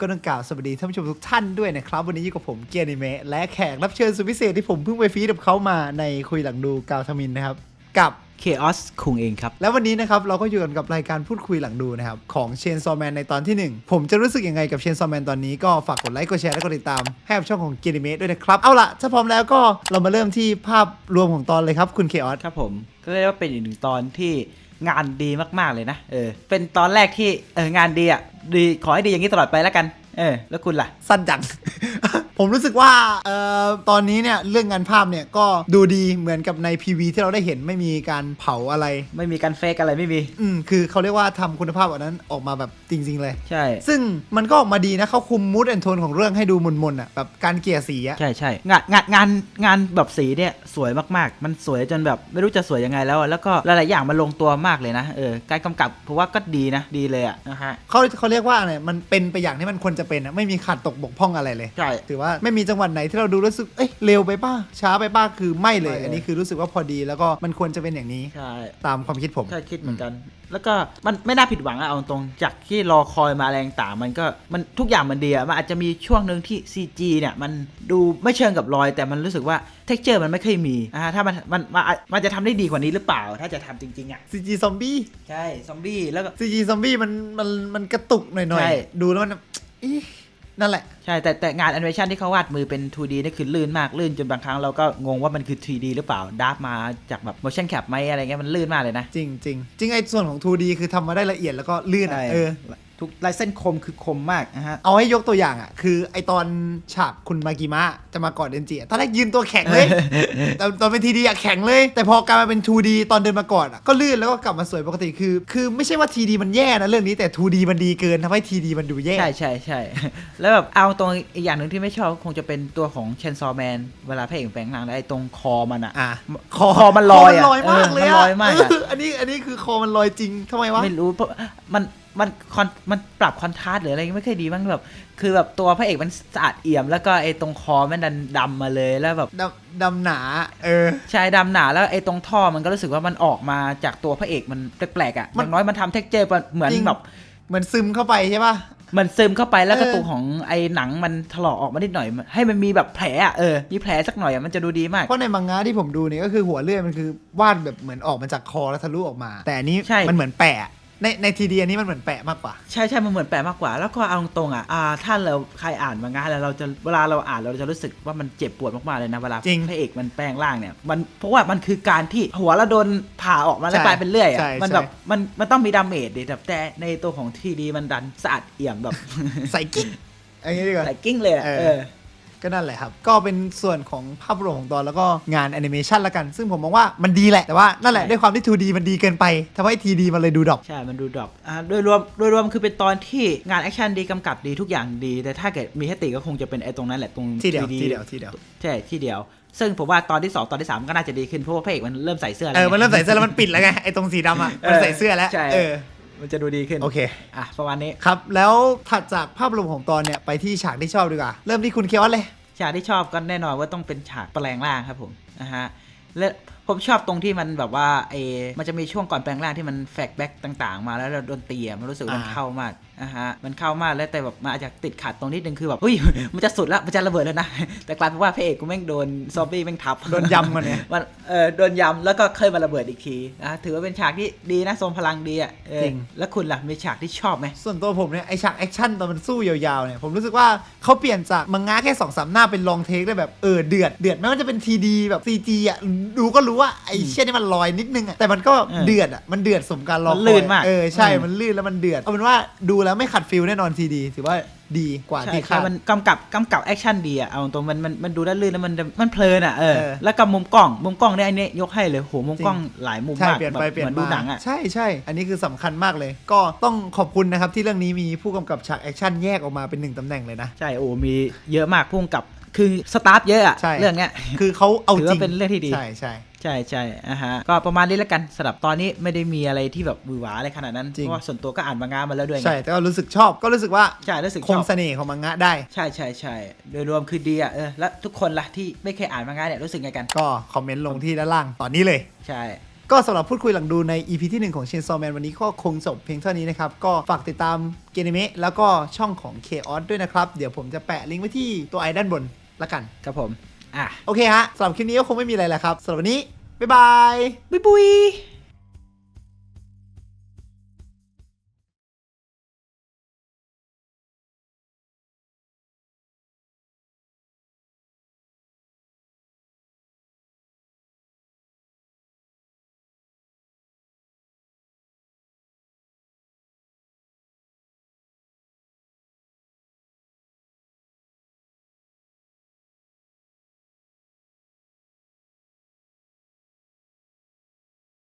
ก็ต้องกล่าวสวัสดีท่านผู้ชมทุกท่านด้วยนะครับ วันนี้อยู่กับผมเกียร์นิเมะและแขกรับเชิญสุดพิเศษที่ผมเพิ่งไปฟีดกับเขามาในคุยหลังดูกาวทมินนะครับ กับเคออสคุงเองครับ แล้ววันนี้นะครับเราก็อยู่กันกับรายการพูดคุยหลังดูนะครับ ของเชนซอแมนในตอนที่ 1 ผมจะรู้สึกยังไงกับเชนซอแมนตอนนี้ก็ฝากกดไลค์กดแชร์และกดติดตาม ให้กับช่องของเกียร์นิเมะด้วยนะครับ เอาล่ะ ถ้าพร้อมแล้วก็เรามาเริ่มที่ภาพรวมของตอนเลยครับคุณเคออสครับผมก็เรียกว่าเป็นอีกหนึ่งตอนที่ งานดีมากๆเลยนะ เออ เป็นตอนแรกที่เอองานดีอะ ดีขอให้ดีอย่างนี้ตลอดไปแล้วกัน เออ แล้วคุณล่ะ สั้นจัง ผมรู้สึกว่าเอ่อตอนนี้เนี่ยเรื่องงานภาพเนี่ยก็ดูดีเหมือนกับใน PV ที่เราได้เห็นไม่มีการเผาอะไร ไม่มีการเฟกอะไรไม่มี อืมคือเขาเรียกว่าทำคุณภาพอันนั้นออกมาแบบจริง ๆ เลย ใช่ ซึ่งมันก็ออกมาดีนะเขาคุมมูดแอนโทนของเรื่องให้ดูมนๆอะแบบการเกลี่ยสีอะ ใช่ใช่งานงานงานงานแบบสีเนี่ย สวยมากๆ มันสวยจนแบบไม่รู้จะสวยยังไงแล้วอะแล้วก็หลายๆอย่างมันลงตัวมากเลยนะ เออ การกำกับเพราะว่าก็ดีนะ ดีเลยอะนะฮะ เขาเขาเรียกว่าอะไรมันเป็นไปอย่างที่มันควรจะเป็นอะไม่มีขาดตกบกพร่องอะไรเลย ใช่ ถือว่าไม่มีจังหวัดไหนที่เราดูรู้สึก เอ้ยเร็วไปป้าช้าไปป้าคือไม่เลย ไม่เลย อันนี้คือรู้สึกว่าพอดีแล้วก็มันควรจะเป็นอย่างนี้ ใช่ตามความคิดผม ใช่คิดเหมือนกัน แล้วก็มันไม่น่าผิดหวังอะเอาตรงจากที่รอคอยมาแรงต่างมันก็มันทุกอย่างมันดีอะมันอาจจะมีช่วงหนึ่งที่ CG เนี่ยมันดูไม่เชิงกับรอย แต่มันรู้สึกว่าเท็กเจอร์มันไม่เคยมีอ่าถ้ามันมันมันมันจะทำได้ดีกว่านี้หรือเปล่า ถ้าจะทำจริงๆอะ CG ซอมบี้ใช่ซอมบี้แล้วก็ CG ซอมบี้มันมันมันกระตุกหน่อยใช่ๆดูแล้วมันอี นั่นแหละ ใช่แต่แต่งานแอนิเมชันที่เขาวาดมือเป็น 2D นี่คือลื่นมากลื่นจนบางครั้งเราก็งงว่ามันคือ 3D หรือเปล่าดาร์ฟมาจากแบบ motion cap ไหมอะไรเงี้ยมันลื่นมากเลยนะ จริงจริงจริงไอ้ส่วนของ 2D คือทำมาได้ละเอียดแล้วก็ลื่นอะเออ ทุกลายเส้นคมคือคมมากนะฮะ เอาให้ยกตัวอย่างอะ คือไอตอนฉากคุณมากิมะจะมากอดเดนจิอะตอนแรกยืนตัวแข็งเลยแต่ตอนเป็นทีดีอะแข็งเลย แต่พอกลายมาเป็น 2D ตอนเดินมากอดอะก็ลื่นแล้วก็กลับมาสวยปกติคือ คือไม่ใช่ว่าทีดีมันแย่นะเรื่องนี้แต่ 2D มันดีเกินทำให้ทีดีมันดูแย่ ใช่ใช่ใช่ แล้วแบบเอาตรงอีกอย่างหนึ่งที่ไม่ชอบคงจะเป็นตัวของเชนซอแมน เวลาพระเอกแปลงร่างแล้วไอ้ตรงคอมันอะอะ คอมันลอยอะคอมันลอยมากเลยเออมันลอยมากอะเอันนี้อันนี้คือคอมันลอยจริงทำไมวะ ไม่รู้เพราะมัน มันคอนมันปรับคอนทราสต์หรืออะไรไม่เคอยดีบ้างแบบ คือแบบตัวพระเอกมันสะอาดเอี่ยม แล้วก็ไอ้ตรงคอมันดันดำมาเลยแล้วแบบดำดำหนา เออชายดำหนาแล้วไอ้ตรงท่อมันก็รู้สึกว่ามันออกมาจากตัวพระเอกมันแปลกๆอะอมันย่างน้อยมันทำเท็กเจอร์เหมือนจริงแบบเหมือนซึมเข้าไปใช่ป่ะเหมันซึมเข้าไปแล้วก็เออตัวของไอ้หนังมันถลอกออกมานิดหน่อย ให้มันมีแบบแผลอะเออมีแผลสักหน่อยอะมันจะดูดีมากเพราะในมังงะที่ผมดูเนี่ยก็คือหัวเลื่อยมันคือวาดแบบเหมือนออกมาจากคอแล้วทะลุออกมา แต่อันนี้ใช่มันเหมือนแปะ ในในทีดีอันนี้มันเหมือนแปะมากกว่า ใช่ใช่มันเหมือนแปลมากกว่า แล้วก็เอาตรงๆอะอ่าถ้าเราใครอ่านมางานแล้วเราจะเวลาเราอ่านเราจะรู้สึกว่ามันเจ็บปวดมากๆเลยนะเวลาจริงพระเอกมันแปลงร่างเนี่ยมันเพราะว่ามันคือการที่หัวเราโดนผ่าออกมาแล้วใช่กลายเป็นเลื่อยอะใช่มันใช่แบบมันมันต้องมีดาเมจดิแต่แต่ในตัวของทีดีมันดันสะอาดเอี่ยมแบบ ใส่กิ๊กอันนี้ดีกว่า ใส่กิ้งเลยอะเออ เออ ก็นั่นแหละครับ ก็เป็นส่วนของภาพรวมของตอนแล้วก็งานแอนิเมชันละกัน ซึ่งผมมองว่ามันดีแหละ แต่ว่านั่นแหละใช่ด้วยความที่ 2D มันดีเกินไปทำให้ TD มันเลยดูดรอป ใช่ มันดูดรอปอ่าโดยรวม โดยรวมคือเป็นตอนที่งานแอคชั่นดีกำกับดีทุกอย่างดี แต่ถ้าเกิดมีให้ติก็คงจะเป็นไอ้ตรงนั้นแหละตรง ที่เดียว 3D ที่เดียวที่เดียว ใช่ ที่เดียว ซึ่งผมว่าตอนที่ 2 ตอนที่ 3 ก็น่าจะดีขึ้นเพราะว่าพระเอกมันเริ่มใส่เสื้อแล้วเออ มันเริ่มใส่เสื้อแล้วมันปิดแล้วไง ไอ้ตรงสีดำอะ มันใส่เสื้อแล้ว ใช่ เออ มันจะดูดีขึ้นโอเค อะประมาณนี้ ครับ แล้วถัดจากภาพรวมของตอนเนี่ย ไปที่ฉากที่ชอบดีกว่า เริ่มที่คุณเคียวเลย ฉากที่ชอบก็แน่นอนว่าต้องเป็นฉากแปลงร่างครับผมนะฮะและผมชอบตรงที่มันแบบว่าเอมันจะมีช่วงก่อนแปลงร่างที่มันแฟกแบ็กต่าง ๆ มาแล้วเราโดนตีอะมันรู้สึกว่ามันอ่าเข้ามาก นะฮะมันเข้ามากแล้วแต่แบบมันอาจจะติดขัดตรงนิดนึงคือแบบเฮ้ยมันจะสุดละมันจะระเบิดแล้วนะ แต่กลายเป็นว่าพระเอกกูแม่งโดนซอมบี้แม่งทับโดนยำมันเนี่ยมันเออโดนยำแล้วก็เคยมาระเบิดอีกทีนะถือว่าเป็นฉากที่ดีนะทรงพลังดีอะเออจริงแล้วคุณล่ะมีฉากที่ชอบไหมส่วนตัวผมเนี่ยไอฉากแอคชั่นตอนมันสู้ยาวๆเนี่ยผมรู้สึกว่าเขาเปลี่ยนจากมังงะแค่สองสามหน้าเป็นลองเทคได้แบบเออเดือดเดือดแม้ว่าจะเป็นทีดีแบบ CG อะดูก็รู้ว่าไอเช่นนี่มันลอยนิดนึงอะแต่มันก็เออเดือดอะมันเดือดสมการรอมันคลื่อยนมากเออใช่อืมมันลื่นแล้วมันเดือดเอาเป็นว่าดูแล้วไม่ขัดฟิลแน่นอนทีดีถือว่าดีกว่าใช่ที่ใช่คาดมันกำกับกำกับแอคชั่นดีอะ เอาตรงๆมันมันมันดูได้ลื่นแล้วมันมันเพลินอะเออ เออ แล้วกับมุมกล้อง มุมกล้องเนี่ยอันนี้ยกให้เลยโหมุมกล้องจริงหลายมุมใช่มากเปลี่ยนแบบไปเปลี่ยเหมืนอนดูมาหนังอะ ใช่ใช่อันนี้คือสำคัญมากเลย ก็ต้องขอบคุณนะครับที่เรื่องนี้มีผู้กำกับฉากแอคชั่นแยกออกมาเป็นหนึ่งตำแหน่งเลยนะ ใช่โอ้มีเยอะมากพุ่งกับคือสตาฟเยอะอะใช่ เรื่องเนี้ย คือเขาเอาถือจว่าริงเป็นเรื่องที่ดี ใช่ใช่ ใช่ใช่อะฮะ ก็ประมาณนี้แล้วกันสำหรับตอนนี้ไม่ได้มีอะไรที่แบบหวือหวาอะไรขนาดนั้น เพจริง ราะว่าส่วนตัวก็อ่านมังงะมาแล้วด้วยใช่แต่ก็รู้สึกชอบก็รู้สึกว่าใช่รู้สึกคงเสน่ห์ของมังงะได้ ใช่ใช่ใช่โดยรวมคือดีอะเออแล้วทุกคนล่ะที่ไม่เคยอ่านมังงะเนี่ยรู้สึกไงกัน ก็คอมเมนต์ลงที่ด้านล่างตอนนี้เลย ใช่ ก็สำหรับพูดคุยหลังดูใน EP ที่ 1 ของเชนซอแมนวันนี้ก็คงจบเพียงเท่านี้นะครับ ก็ฝากติดตามเกนิเมะแล้วก็ช่องของ Chaos ด้วยนะครับ เดี๋ยวผมจะแปะลิงก์ไว้ที่ตัวไอด้านบนละกัน ครับผม อะ โอเคฮะสำหรับคลิปนี้ก็คงไม่มีอะไรแล้วครับสำหรับวันนี้บ๊ายบาย บุยย